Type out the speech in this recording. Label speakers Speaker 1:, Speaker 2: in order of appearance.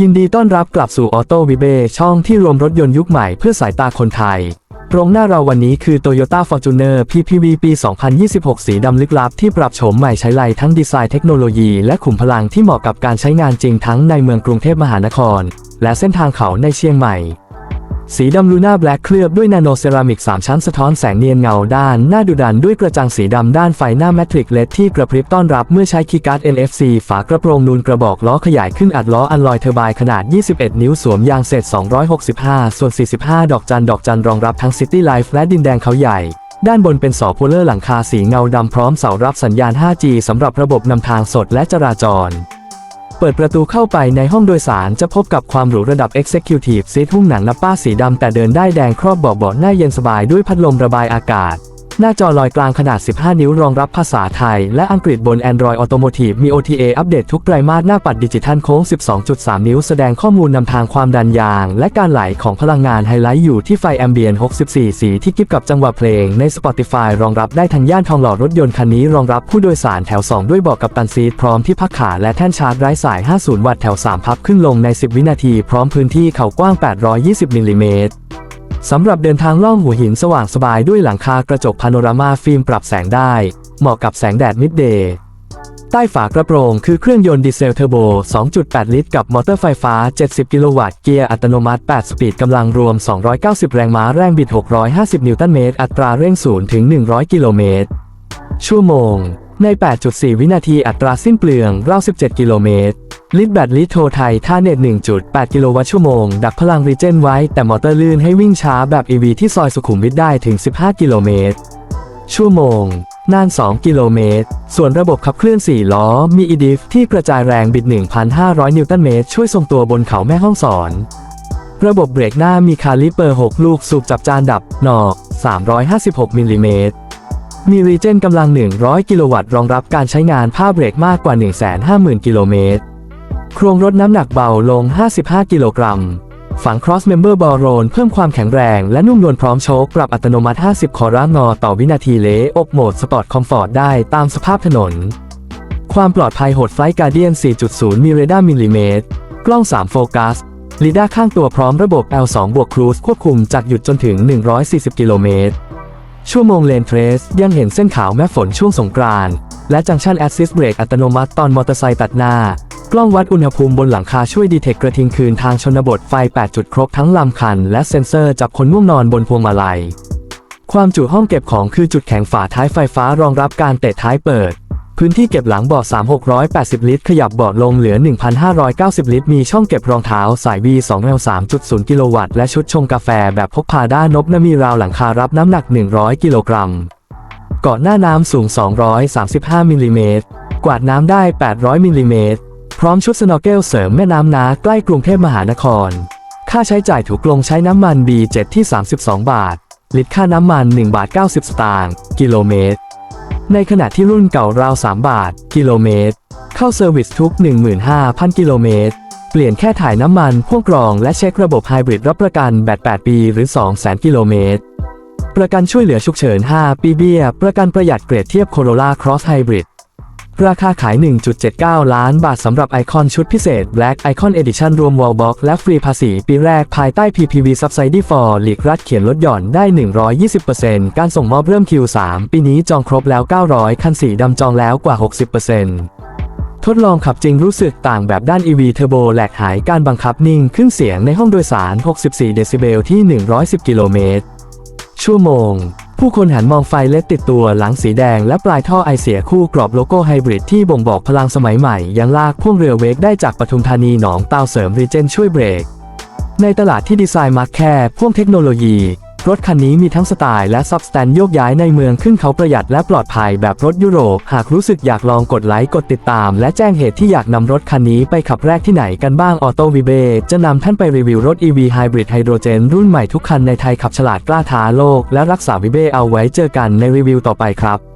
Speaker 1: ยินดีต้อนรับกลับสู่ออโต้วิเบช่องที่รวมรถยนต์ยุคใหม่เพื่อสายตาคนไทย ตรงหน้าเราวันนี้คือ Toyota Fortuner PPV ปี 2026 สีดำลึกลับที่ปรับโฉมใหม่ใช้ไลทั้งดีไซน์เทคโนโลยีและขุมพลังที่เหมาะกับการใช้งานจริงทั้งในเมืองกรุงเทพมหานคร และเส้นทางเขาในเชียงใหม่ สีดำลูน่าแบล็คเคลือบด้วยนาโนเซรามิก 3 ชั้นสะท้อนแสงเนียนเงาด้านหน้าดุดันด้วยกระจังสีดำด้านไฟหน้าแมทริกเลดที่กระพริบต้อนรับเมื่อใช้คีย์การ์ด NFC ฝากระโปรงนูนกระบอกล้อขยายขึ้นอัดล้ออันลอยเทอร์บน์ขนาด 21 นิ้วสวมยางเศษ 265 ส่วน 45 ดอกจันดอกจันรองรับทั้ง City Life และดินแดงเขาใหญ่ ด้านบนเป็นสอโพลเลอร์หลังคาสีเงาดำพร้อมเสารับสัญญาณ 5G สำหรับระบบนำทางสดและจราจร เปิดประตูเข้าไปในห้องโดยสารจะพบกับความหรูระดับ Executive ซีทหุ้มหนังนับป้าสีดำแต่เดินได้แดงครอบเบาะเบาะหน้าเย็นสบายด้วยพัดลมระบายอากาศ หน้าจอลอยกลางขนาด 15 นิ้วรองรับภาษาไทย และอังกฤษบน Android Automotive มี OTA อัปเดตทุกไตรมาสหน้าปัดดิจิทัลโค้ง 12.3 นิ้วแสดงข้อมูลนำทางความดันยาง และการไหลของพลังงานไฮไลท์อยู่ที่ไฟแอมเบียน 64 สีที่กิบกับจังหวะเพลงใน Spotify รองรับได้ทั้งย่านทองหล่อรถยนต์คันนี้รองรับผู้โดยสารแถว 2 ด้วยเบาะกับตันซีทพร้อมที่พักขาและแท่นชาร์จไร้สาย 50 วัตต์แถว 3 พับขึ้นลงใน 10 วินาที พร้อมพื้นที่เข่ากว้าง 820มิลลิเมตร สำหรับเดินทางล่องหัวหินสว่างสบายด้วยหลังคากระจกพาโนรามาฟิล์มปรับแสงได้ เหมาะกับแสงแดดมิดเดย์ใต้ฝากระโปรงคือเครื่องยนต์ดีเซลเทอร์โบ 2.8 ลิตร กับมอเตอร์ไฟฟ้า 70 กิโลวัตต์ เกียร์อัตโนมัติ 8 สปีด กำลังรวม 290 แรงม้า แรงบิด 650 นิวตันเมตร อัตราเร่ง 0 ถึง 100 กิโลเมตร ชั่วโมง ใน 8.4 วินาที อัตราสิ้นเปลืองราว 17 กิโลเมตร ลิตแบตลิตโทไทยท่าเน็ต 1.8 กิโลวัตต์ชั่วโมง ดักพลังรีเจนไว้ แต่มอเตอร์ลื่นให้วิ่งช้าแบบ EV ที่ซอยสุขุมวิทได้ถึง 15 กิโลเมตร ชั่วโมง นาน 2 กิโลเมตร ส่วนระบบขับเคลื่อน 4 ล้อ มี EDIF ที่กระจายแรงบิด 1,500 นิวตันเมตร ช่วยทรงตัวบนเขาแม่ห้องสอน ระบบเบรกหน้ามีคาลิเปอร์ 6 ลูกสูบจับจานดับหนอก 356 มิลลิเมตรมีรีเจนกำลัง 100 กิโลวัตต์รองรับการใช้งานผ้าเบรกมากกว่า 150,000 กิโลเมตร โครงรถน้ำหนักเบาลง 55 กิโลกรัม ฝัง cross member ball roll เพิ่มความแข็งแรงและนุ่มนวลพร้อมโชคปรับอัตโนมัติ 50 คอร่างอต่อวินาทีเลอบโหมดสปอร์ตคอมฟอร์ตได้ตามสภาพถนน ความปลอดภัยโหดไฟการเดียน 4.0 มีเรดาร์มิลลิเมตร กล้อง 3 โฟกัสลีดาข้างตัวพร้อมระบบ L2 บวกครูซควบคุมจากหยุดจนถึง 140 กิโลเมตร ชั่วโมงเลนเทรสยังเห็นเส้นขาวแม้ฝนช่วงสงกรานต์และจังชันแอสซิสเบรกอัตโนมัติตอนมอเตอร์ไซค์ตัดหน้า กล้องวัดอุณหภูมิบนหลังคาช่วยดีเทคกระทิงคืนทางชนบทไฟ 8 จุดครบทั้งลำคัน และเซ็นเซอร์จับคนง่วงนอนบนพวงมาลัย ความจุห้องเก็บของคือจุดแข็งฝาท้ายไฟฟ้ารองรับการเตะท้ายเปิด พื้นที่เก็บหลังเบาะ3680 ลิตร ขยับเบาะลงเหลือ 1,590 ลิตร มีช่องเก็บรองเท้าสาย V2L 3.0 กิโลวัตต์และชุดชงกาแฟแบบพกพาด้านนบนมีราวหลังคารับน้ำหนัก 100 กิโลกรัมเกาะหน้าน้ำสูง 235มิลลิเมตรกวาดน้ำได้ 800มิลลิเมตร พร้อมชุดสโนว์เกลเสริมแม่น้ำนาใกล้กรุงเทพมหานคร ค่าใช้จ่ายถูกลงใช้น้ำมัน B7 ที่ 32 บาท ลิตรค่าน้ำมัน 1 บาท 90 สตางค์กิโลเมตร ในขณะที่รุ่นเก่าราว 3 บาท กิโลเมตร เข้าเซอร์วิสทุก 15,000 กิโลเมตร เปลี่ยนแค่ถ่ายน้ำมันพ่วงกรองและเช็คระบบไฮบริดรับประกันแบต8ปีหรือ 200,000 กิโลเมตร ประกันช่วยเหลือฉุกเฉิน 5 ปีเบี้ย ประกันประหยัดเกรดเทียบ Corolla Cross Hybrid ราค ราขาย 1.79 ล้านบาทสำหรับไอคอนชุดพิเศษ Black Icon Edition รวม Wallbox และฟรีภาษีปีแรกภายใต้ PPV Subsidy for หลีกรัฐเขียนลดหย่อนได้ 120%การส่งมอบเริ่ม Q3 ปีนี้จองครบแล้ว 900 คันสีดำจองแล้วกว่า 60%ทดลองขับจริงรู้สึกต่างแบบด้าน EV Turbo แหลกหายการบังคับนิ่งขึ้นเสียงในห้องโดยสาร 64 เดซิเบลที่ 110 กิโลเมตร ชั่วโมง ผู้คนหันมองไฟเล็ดติดตัวหลังสีแดงและปลายท่อไอเสียคู่กรอบโลโก้ไฮบริดที่บ่งบอกพลังสมัยใหม่ ยังลากพ่วงเรือเวกได้จากปทุมธานีหนองเตาเสริมรีเจนช่วยเบรก ในตลาดที่ดีไซน์มาแค่พ่วงเทคโนโลยี รถคันนี้มีทั้งสไตล์และซับสแตนโยกย้ายในเมืองขึ้นเขาประหยัดและปลอดภัยแบบรถยุโรป หากรู้สึกอยากลองกดไลค์กดติดตาม และแจ้งเหตุที่อยากนำรถคันนี้ไปขับแรกที่ไหนกันบ้างออโต้วีเบจะนำท่านไปรีวิวรถ EV ไฮบริดไฮโดรเจนรุ่นใหม่ทุกคันในไทยขับฉลาดกล้าท้าโลก และรักษาวิเบเอาไว้เจอกันในรีวิวต่อไปครับ